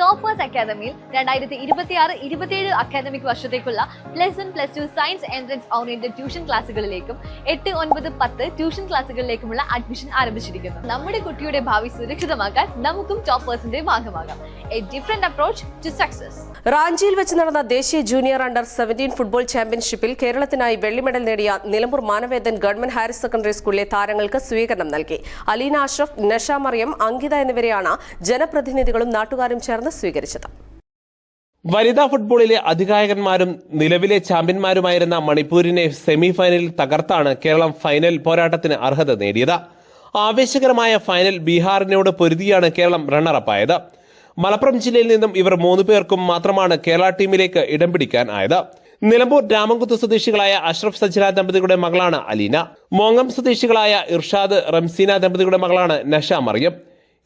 Toppers അക്കാദമിയിൽ രണ്ടായിരത്തി ഇരുപത്തിയാറ് ഇരുപത്തിയേഴ് അക്കാദമിക് വർഷത്തേക്കുള്ള plus one plus two science entrance oriented tuition ക്ലാസ്സുകളിലേക്കും എട്ട് ഒൻപത് പത്ത് ട്യൂഷൻ ക്ലാസ്സുകളിലേക്കുമുള്ള അഡ്മിഷൻ ആരംഭിച്ചിരിക്കുന്നു. നമ്മുടെ കുട്ടിയുടെ ഭാവി സുരക്ഷിതമാക്കാൻ നമുക്കും ടോപ്പേഴ്സിന്റെ ഭാഗമാകാം. A different approach to success റാഞ്ചിയിൽ വെച്ച് നടന്ന ദേശീയ ജൂനിയർ അണ്ടർ സെവന്റീൻ ഫുട്ബോൾ ചാമ്പ്യൻഷിപ്പിൽ കേരളത്തിനായി വെള്ളി മെഡൽ നേടിയ Nilambur Manavedan government higher secondary സ്കൂളിലെ താരങ്ങൾക്ക് സ്വീകരണം നൽകി. അലീന അഷ്റഫ് നഷ മറിയം അങ്കിത എന്നിവരെയാണ് ജനപ്രതിനിധികളും നാട്ടുകാരും ചേർന്ന് സ്വീകരിച്ചത്. വനിതാ ഫുട്ബോളിലെ അധികായകന്മാരും നിലവിലെ ചാമ്പ്യന്മാരുമായിരുന്ന മണിപ്പൂരിനെ സെമി ഫൈനലിൽ തകർത്താണ് കേരളം ഫൈനൽ പോരാട്ടത്തിന് അർഹത നേടിയത്. ആവേശകരമായ ഫൈനൽ ബീഹാറിനോട് പൊരുതിയാണ് കേരളം റണ്ണറപ്പായത് മലപ്പുറം ജില്ലയിൽ നിന്നും ഇവർ മൂന്ന് പേർക്കും മാത്രമാണ് കേരള ടീമിലേക്ക് ഇടം പിടിക്കാൻ ആയത്. നിലമ്പൂർ രാമംകുത്ത് സ്വദേശികളായ അഷ്റഫ് സജ്ജന ദമ്പതികളുടെ മകളാണ് അലീന. മോങ്ങം സ്വദേശികളായ ഇർഷാദ് റംസീന ദമ്പതികളുടെ മകളാണ് നഷ മറിയം.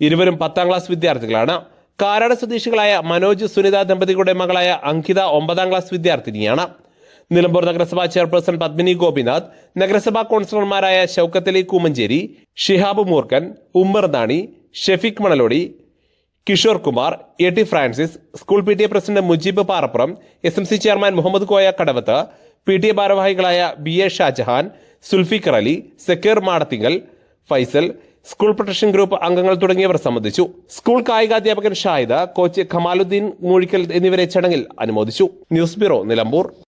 ഇരുവരും പത്താം ക്ലാസ് വിദ്യാർത്ഥികളാണ്. കാരാട് സ്വദേശികളായ മനോജ് സുനിത ദമ്പതികളുടെ മകളായ അങ്കിത ഒമ്പതാം ക്ലാസ് വിദ്യാർത്ഥിനിയാണ്. നിലമ്പൂർ നഗരസഭാ ചെയർപേഴ്സൺ പത്മിനി ഗോപിനാഥ് നഗരസഭാ കൗൺസിലർമാരായ Shoukathali Koomancheri Shihab Moorkan Ummer Dani Shefeeq Manalodi Kishore Kumar A T Francis school P T A president Mujeeb Parappuram S M C chairman Muhammad Koya Kadavath P T A ഭാരവാഹികളായ B A Shajahan Zulfikar Ali Sakkir Madathinkal Faisal school protection group അംഗങ്ങൾ തുടങ്ങിയവർ സംബന്ധിച്ചു. School കായികാധ്യാപകൻ Shahida coach ഖമാലുദ്ദീൻ Moozhikkal എന്നിവരെ ചടങ്ങിൽ അനുമോദിച്ചു. News bureau Nilambur.